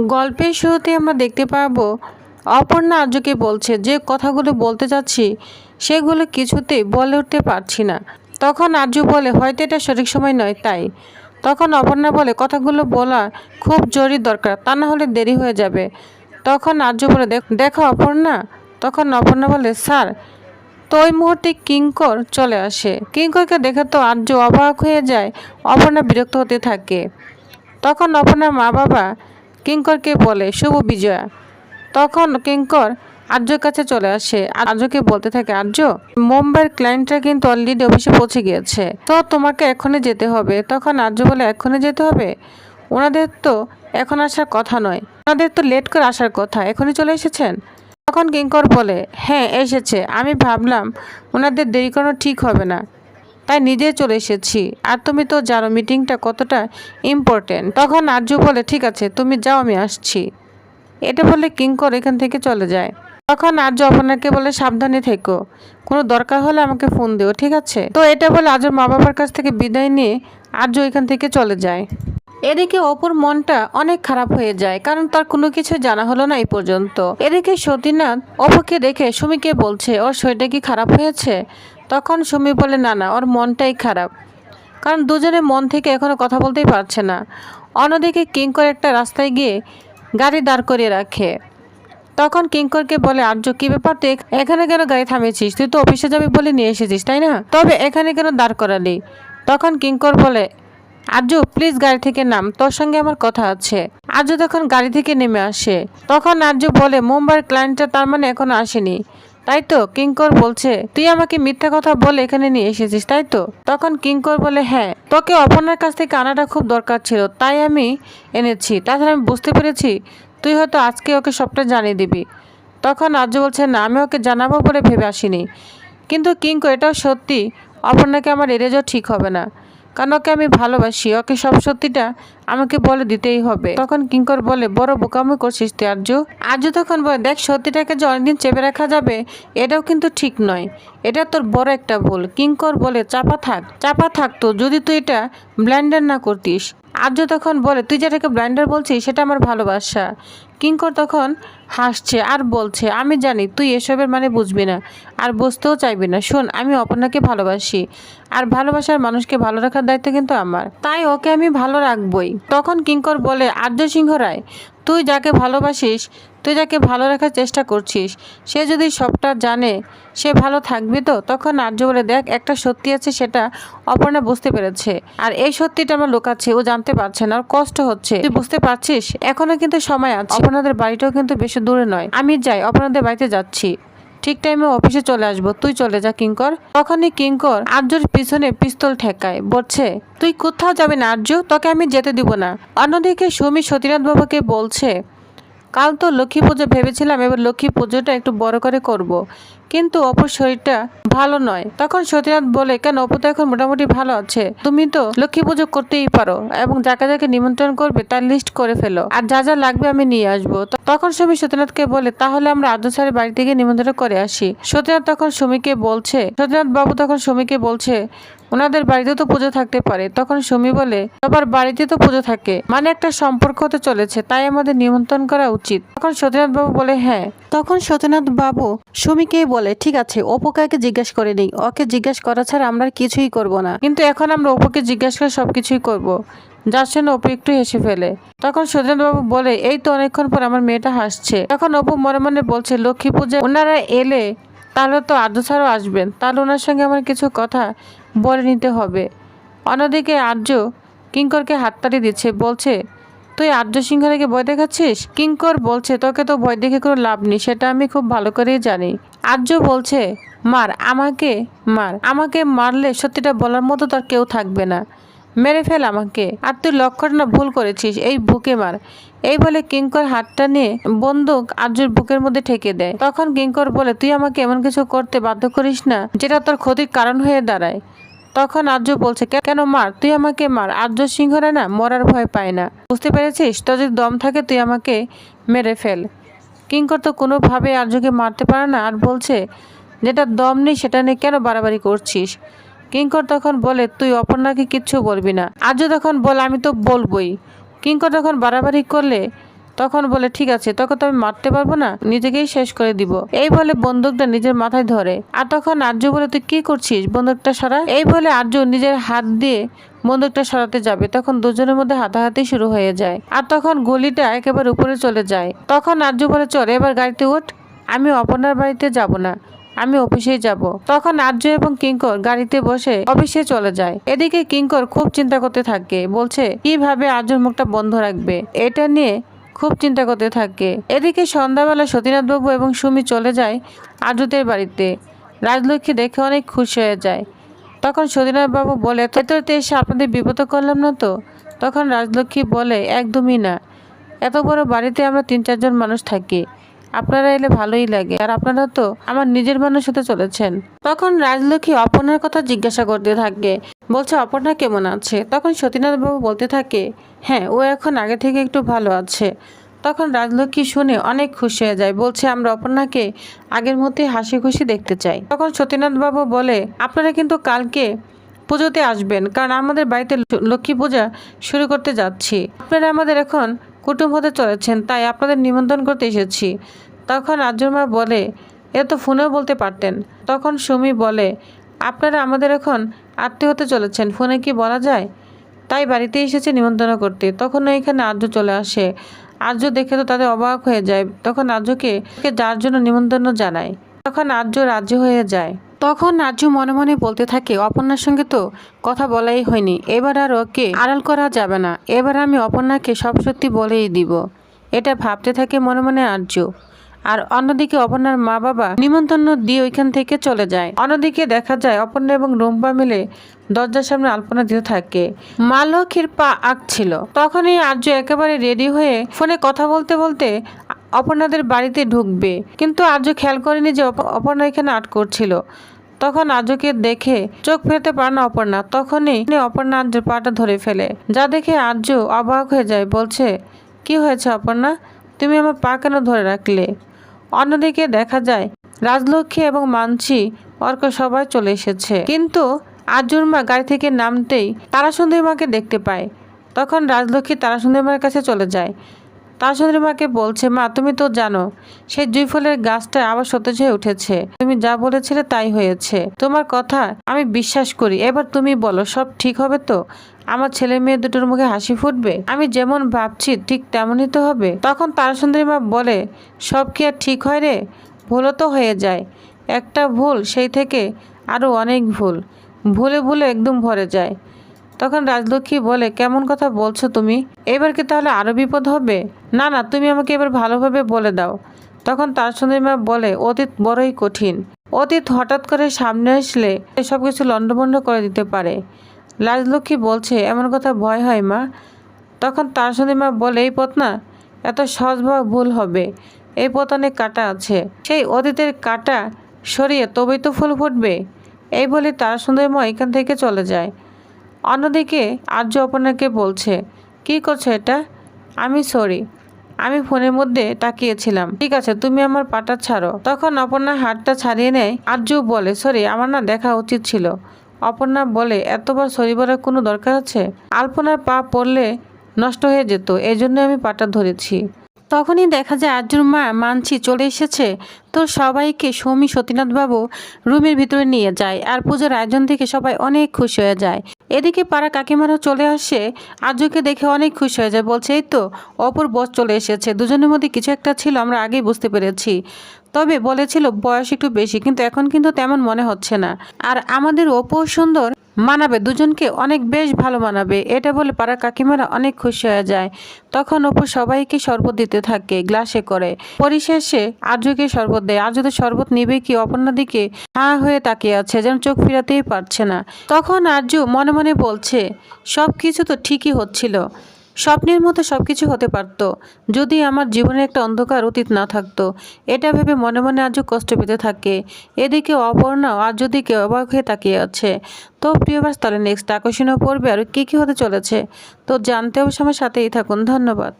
গল্পের শুরুতে আমরা দেখতে পাবো, অপর্ণা আর্যকে বলছে, যে কথাগুলো বলতে যাচ্ছি, সেগুলো কিছুতেই বলে উঠতে পারছি না। তখন আর্য বলে, হয়তো এটা সঠিক সময় নয়। তাই তখন অপর্ণা বলে, কথাগুলো বলা খুব জরুরি দরকার, তা না হলে দেরি হয়ে যাবে। তখন আর্য বলে, "দেখ- দেখো অপর্ণা। তখন অপর্ণা বলে, স্যার, তো ওই মুহূর্তে কিঙ্কর চলে আসে। কিঙ্করকে দেখে তো আর্য অবাক হয়ে যায়, অপর্ণা বিরক্ত হতে থাকে। তখন অপর্ণার মা বাবা কিঙ্করকে বলে, শুভ বিজয়া। তখন কিঙ্কর আর্যর কাছে চলে আসে। আর আর্যকে বলতে থাকে, আর্য, মুম্বাইয়ের ক্লায়েন্টরা কিন্তু অলরেডি অফিসে পৌঁছে গিয়েছে। তো তোমাকে এখনই যেতে হবে। তখন আর্য বলে, এখনই যেতে হবে? ওনাদের তো এখন আসার কথা নয়। ওনাদের তো লেট করে আসার কথা। এখনই চলে এসেছেন? তখন কিঙ্কর বলে হ্যাঁ এসেছে। আমি ভাবলাম ওনাদের দেরি করানো ঠিক হবে না। তাই নিজে চলে এসেছি। আর তুমি তো জানো মিটিংটা কতটা ইম্পর্টেন্ট তখন আর্য বলে, ঠিক আছে, তুমি যাও, আমি আসছি। এটা বলে কিঙ্কর এখান থেকে চলে যায়। তখন আর্য আপনাকে বলে, সাবধানে থেকো। কোনো দরকার হলে আমাকে ফোন দিও, ঠিক আছে? তো এটা বলে আর্যর মা বাবার কাছ থেকে বিদায় নিয়ে আর্য এখান থেকে চলে যায়। এদিকে অপুর মনটা অনেক খারাপ হয়ে যায়, কারণ তার কোনো কিছু জানা হলো না এই পর্যন্ত। এদিকে সতীনাথ অপুকে দেখে সুমিকে বলছে, ওর শরীরটা কি খারাপ হয়েছে? তখন সুমি বলে, না না, ওর মনটাই খারাপ। কারণ দুজনে মন থেকে এখনও কথা বলতেই পারছে না। অন্যদিকে কিঙ্কর একটা রাস্তায় গিয়ে গাড়ি দাঁড় করিয়ে রাখে। তখন কিঙ্করকে বলে, আর্য, কি ব্যাপার তুই এখানে কেন গাড়ি থামিয়েছিস? তুই তো অফিসে যাবি বলে নিয়ে এসেছিস, তাই না? তবে এখানে কেন দাঁড় করালি? তখন কিঙ্কর বলে আর্য প্লিজ গাড়ি থেকে নাম, তোর সঙ্গে আমার কথা আছে। আর্য তখন গাড়ি থেকে নেমে আসে, তখন আর্য বলে, মুম্বাইয়ের ক্লায়েন্টটা তার মানে এখনও আসেনি। তাই তো কিঙ্কর বলছে, তুই আমাকে মিথ্যা কথা বলে এখানে নিয়ে এসেছিস, তাই তো? তখন কিঙ্কর বলে হ্যাঁ তোকে অপর্ণার কাছ থেকে আনাটা খুব দরকার ছিল, তাই আমি এনেছি। তাছাড়া আমি বুঝতে পেরেছি, তুই হয়তো আজকে ওকে সবটা জানিয়ে দিবি। তখন আর্য বলছে, না, আমি ওকে জানাব বলে ভেবে আসিনি। কিন্তু কিঙ্কর এটাও সত্যি, অপর্ণাকে আমার এড়ে যাওয়া ঠিক হবে না। কারণ ওকে আমি ভালোবাসি, ওকে সব সত্যিটা আমাকে বলে দিতেই হবে। তখন কিঙ্কর বলে, বড় বোকামি করছিস তুই, আর্য। আর্য তখন বলে, দেখ, সত্যিটাকে যে অনেকদিন চেপে রাখা যাবে, এটাও কিন্তু ঠিক নয়। এটা তোর বড় একটা ভুল। কিঙ্কর বলে, চাপা থাক, চাপা থাকতো যদি তুই এটা ব্ল্যান্ডার না করতিস। আর্য তখন বলে, তুই যেটাকে ব্ল্যান্ডার বলছিস, সেটা আমার ভালোবাসা। কিঙ্কর তখন হাসছে আর বলছে, আমি জানি, তুই এসবের মানে বুঝবি না আর বুঝতেও চাইবি না। শোন, আমি অপর্ণাকে ভালোবাসি আর ভালোবাসার মানুষকে ভালো রাখার দায়িত্ব কিন্তু আমার। তাই ওকে আমি ভালো রাখবই। তখন কিঙ্কর বলে, আর্য সিংহ রায়, তুই যাকে ভালোবাসিস তুই যাকে ভালো রাখার চেষ্টা করছিস, সে যদি সবটা জানে, সে ভালো থাকবে তো? তখন আর্য বলে, দেখ, একটা সত্যি আছে সেটা অপর্ণা বুঝতে পেরেছে। আর এই সত্যিটা আমরা লুকাচ্ছি ও জানতে পারছে না, ওর কষ্ট হচ্ছে। তুই বুঝতে পারছিস? এখনও কিন্তু সময় আছে। অপর্ণাদের বাড়িটাও কিন্তু বেশি দূরে নয়। আমি যাই, অপর্ণাদের বাড়িতে যাচ্ছি। ঠিক টাইমে অফিসে চলে আসব। তুই চলে যা, কিঙ্কর। তখনই কিঙ্কর আর্যর পিছনে পিস্তল ঠেকায়, বলছে, তুই কোথাও যাবি না আর্য? তোকে আমি যেতে দিব না। অন্যদিকে সুমি সতীনাথ বাবাকে বলছে কাল তো লক্ষ্মী পুজো ভেবেছিলাম, এবার লক্ষ্মী পুজোটা একটু বড় করে করব। কিন্তু অপুর শরীরটা ভালো নয়। তখন সতীনাথ বলে, কেন অপু তো এখন মোটামুটি ভালো আছে। তুমি তো লক্ষ্মী পুজো করতেই পারো এবং যাকে যাকে নিমন্ত্রণ করবে তার লিস্ট করে ফেলো। আর যা যা লাগবে আমি নিয়ে আসব। তখন সুমি সতীনাথকে বলে, তাহলে আমরা আদ্য স্যারের বাড়ি থেকে নিমন্ত্রণ করে আসি। সতীনাথ তখন সুমিকে বলছে, সতীনাথ বাবু তখন সুমিকে বলছে ওনাদের বাড়িতে তো পুজো থাকতে পারে। তখন সুমি বলে সবার বাড়িতে তো পুজো থাকে। মানে একটা সম্পর্ক তো চলেছে তাই আমাদের নিমন্ত্রণ করা উচিত। তখন সতীনাথ বাবু বলে হ্যাঁ। তখন সতীনাথ বাবু সুমিকে বলে ঠিক আছে অপুকাকে জিজ্ঞেস করে নেই। ওকে জিজ্ঞেস করা ছাড়া আমরা কিছুই করব না। কিন্তু এখন আমরা অপুকে জিজ্ঞেস করে সবকিছুই করব। যার জন্য অপু একটু হেসে ফেলে। তখন সতীনাথ বাবু বলে এই তো অনেকক্ষণ পর আমার মেয়েটা হাসছে। তখন অপু মনে মনে বলছে লক্ষ্মী পূজা ওনারা এলে তাহলে তো আর্য স্যারও আসবেন। তাহলে ওনার সঙ্গে আমার কিছু কথা বলে নিতে হবে। অন্যদিকে আর্য কিঙ্করকে হাততালি দিচ্ছে, বলছে, তুই আর্য সিংহরাকে ভয় দেখাচ্ছিস? কিঙ্কর বলছে, তোকে তো ভয় দেখে কোনো লাভ নেই, সেটা আমি খুব ভালো করেই জানি। আর্য বলছে, মার, আমাকে মার, আমাকে মারলে সত্যিটা বলার মতো তার কেউ থাকবে না। মেরে ফেল আমাকে। আর তুই লক্ষ্যটা ভুল করেছিস, এই বুকে মার। এই বলে কিঙ্কর হাতটা নিয়ে বন্দুক আর্যর বুকের মধ্যে ঠেকে দেয়। তখন কিঙ্কর বলে, তুই আমাকে এমন কিছু করতে বাধ্য করিস না, যেটা তোর ক্ষতির কারণ হয়ে দাঁড়ায়। তখন আর্য বলছে কেন মার? তুই আমাকে মার। আর্য সিংহরা না মরার ভয় পায় না। বুঝতে পেরেছিস? তোর যদি দম থাকে, তুই আমাকে মেরে ফেল। কিঙ্কর তো কোনোভাবে আর্যকে মারতে পারে না আর বলছে, যেটা দম নেই, সেটা নিয়ে কেন বাড়াবাড়ি করছিস? কিঙ্কর তখন বলে, তুই অপর্ণাকে কিচ্ছু বলবি না। আর্য তখন বলে, আমি তো বলবই। কিঙ্কর তখন বাড়াবাড়ি করলে তখন বলে, ঠিক আছে, তোকে তো আমি মারতে পারব না, নিজেকেই শেষ করে দিব। এই বলে বন্দুকটা নিজের মাথায় ধরে। আর তখন আর্য বলে, তুই কি করছিস বন্দুকটা সরা এই বলে আর্য নিজের হাত দিয়ে বন্দুকটা সরাতে যাবে। তখন দুজনের মধ্যে হাতাহাতি শুরু হয়ে যায়। আর তখন গলিটা একেবারে উপরে চলে যায়। তখন আর্য বলে, চল, এবার গাড়িতে উঠ। আমি অপর্ণার বাড়িতে যাব না। আমি অফিসেই যাব। তখন আর্য এবং কিঙ্কর গাড়িতে বসে অফিসে চলে যায়। এদিকে কিঙ্কর খুব চিন্তা করতে থাকে। বলছে, কীভাবে আর্যর মুখটা বন্ধ রাখবে? এটা নিয়ে খুব চিন্তা করতে থাকে। এদিকে সন্ধ্যাবেলা সতীনাথ বাবু এবং সুমি চলে যায় আর্যদের বাড়িতে। রাজলক্ষ্মী দেখে অনেক খুশি হয়ে যায়। তখন সতীনাথ বাবু বলে এততে এসে আপনাদের বিপদ করলাম না তো? তখন রাজলক্ষ্মী বলে, একদমই না। এত বড় বাড়িতে আমরা তিন চারজন মানুষ থাকি। আপনারা এলে ভালোই লাগে। আর আপনারা তো আমার নিজের মানুষ হতে চলেছেন। তখন রাজলক্ষ্মী অপর্ণার কথা জিজ্ঞাসা করতে থাকে। বলছে, অপর্ণা কেমন আছে? তখন সতীনাথ বাবু বলতে থাকে হ্যাঁ ও এখন আগে থেকে একটু ভালো আছে। তখন রাজলক্ষ্মী শুনে অনেক খুশি হয়ে যায়, বলছে, আমরা অপর্ণাকে আগের মধ্যে হাসি খুশি দেখতে চাই। তখন সতীনাথ বাবু বলে, আপনারা কিন্তু কালকে পুজোতে আসবেন, কারণ আমাদের বাড়িতে লক্ষ্মী পূজা শুরু করতে যাচ্ছি। আপনারা আমাদের এখন কুটুম হতে চলেছেন, তাই আপনাদের নিমন্ত্রণ করতে এসেছি। তখন আর্যমা বলে, এ তো ফোনেও বলতে পারতেন। তখন সুমি বলে, আপনারা আমাদের এখন আত্মীয় হতে চলেছেন। ফোনে কি বলা যায়? তাই বাড়িতে এসেছে নিমন্ত্রণ করতে। তখন এখানে আর্য চলে আসে। আর্য দেখে তো তাদের অবাক হয়ে যায়। তখন আর্যকে যার জন্য নিমন্ত্রণ জানায়। তখন আর্য রাজ্য হয়ে যায়। তখন আর্য মনে মনে বলতে থাকে, অপর্ণার সঙ্গে তো কথা বলাই হয়নি। এবার আর ওকে আড়াল করা যাবে না। এবার আমি অপর্ণাকে সব সত্যি বলেই দিব। এটা ভাবতে থাকে মনে মনে আর্য। আর অন্যদিকে অপর্ণার মা বাবা নিমন্ত্রণ দিয়ে ওইখান থেকে চলে যায়। অন্যদিকে দেখা যায় অপর্ণা এবং রুম্পা মিলে দরজার সামনে আলপনা দিতে থাকে। মা লক্ষ্মীর পা আঁকছিল। তখনই আর্য একেবারে রেডি হয়ে ফোনে কথা বলতে বলতে অপর্ণাদের বাড়িতে ঢুকবে। কিন্তু আর্য খেয়াল করেনি যে অপ- অপর্ণা এখানে আট করছিল। তখন আর্যকে দেখে চোখ ফেরতে পারে না অপর্ণা। তখনই অপর্ণা আর্যের পাটা ধরে ফেলে। যা দেখে আর্য অবাক হয়ে যায়, বলছে, কি হয়েছে অপর্ণা? তুমি আমার পা কেন ধরে রাখলে? অন্যদিকে দেখা যায়, রাজলক্ষ্মী এবং মানসি অর্ক সবাই চলে এসেছে। কিন্তু আজুর মা গাড়ি থেকে নামতেই তারাসুন্দরী মাকে দেখতে পায়। তখন রাজলক্ষ্মী তারাসুন্দরী মার কাছে চলে যায়। তারাসুন্দরী মাকে বলছে, মা, তুমি তো জানো সেই জুই ফলের গাছটা আবার সতেজ হয়ে উঠেছে। তুমি যা বলেছিলে তাই হয়েছে। তোমার কথা আমি বিশ্বাস করি। এবার তুমি বলো, সব ঠিক হবে তো? আমার ছেলে মেয়ে দুটোর মুখে হাসি ফুটবে? আমি যেমন ভাবছি ঠিক তেমনই তো হবে? তখন তারাসুন্দরী মা বলে, সব কি আর ঠিক হয় রে? ভুলও তো হয়ে যায়। একটা ভুল সেই থেকে আরও অনেক ভুল। ভুলে ভুলে একদম ভরে যায়। তখন রাজলক্ষ্মী বলে, কেমন কথা বলছো তুমি? এবার কি তাহলে আরও বিপদ হবে? না না, তুমি আমাকে এবার ভালোভাবে বলে দাও। তখন তার সুন্দরী মা বলে, অতীত বড়ই কঠিন। অতীত হঠাৎ করে সামনে আসলে সব কিছু লণ্ডভণ্ড করে দিতে পারে। রাজলক্ষ্মী বলছে, এমন কথা ভয় হয় মা? তখন তার সুন্দরী মা বলে, এই পথ না, এত সহজ বা ভুল হবে। এই পথ অনেক কাটা আছে। সেই অতীতের কাটা সরিয়ে তবেই তো ফুল ফুটবে। এই বলে তার সুন্দরী মা এখান থেকে চলে যায়। অন্যদিকে আর্য অপর্ণাকে বলছে, কি করছ এটা? আমি সরি। আমি ফোনের মধ্যে তাকিয়েছিলাম। ঠিক আছে, তুমি আমার পাটা ছাড়ো। তখন অপর্ণা হাতটা ছাড়িয়ে নেয়। আর্য বলে, সরি, আমার না দেখা উচিত ছিল। অপর্ণা বলে, এতবার সরি বলার কোনো দরকার আছে? আলপনার পা পড়লে নষ্ট হয়ে যেত এই জন্য আমি পাটা ধরেছি। তখনই দেখা যায় আর্যুর মা মানছি চলে এসেছে। তো সবাইকে সৌমি, সতীনাথবাবু রুমের ভিতরে নিয়ে যায় আর পুজোর আয়োজন থেকে সবাই অনেক খুশি হয়ে যায়। এদিকে পাড়া কাকিমারা চলে আসে। আর্যকে দেখে অনেক খুশি হয়ে যায়, বলছে, এই তো অপর বস চলে এসেছে। দুজনের মধ্যে কিছু একটা ছিল, আমরা আগেই বুঝতে পেরেছি। তবে বলেছিল বয়স একটু বেশি, কিন্তু এখন কিন্তু তেমন মনে হচ্ছে না। আর আমাদের অপু সুন্দর মানাবে, দুজনকে অনেক বেশ ভালো মানাবে, এটা বলে পাড়া কাকিমারা অনেক খুশি হয়ে যায়। তখন অপু সবাইকে শরবত দিতে থাকে, গ্লাসে করে। পরিশেষে আর্যকে শরবত দেয়। আর্য তো শরবত নিবে কি অপর্ণা দিকে? হা হয়ে তাকিয়ে আছে, যেন চোখ ফিরাতেই পারছে না। তখন আর্য মনে মনে বলছে সব কিছু তো ঠিকই হচ্ছিল। স্বপ্নের মতো সব কিছু হতে পারত, যদি আমার জীবনে একটা অন্ধকার অতীত না থাকত। এটা ভেবে মনে মনে আজও কষ্ট পেতে থাকে। এদিকে অপর্ণা আর যদি কেউ অবাক হয়ে তাকিয়ে আছে, তো প্রিয়বাস তাহলে নেক্সট আকর্ষণীয় পড়বে আর কী কী হতে চলেছে? তো জানতে হবে সময় সাথেই থাকুন, ধন্যবাদ।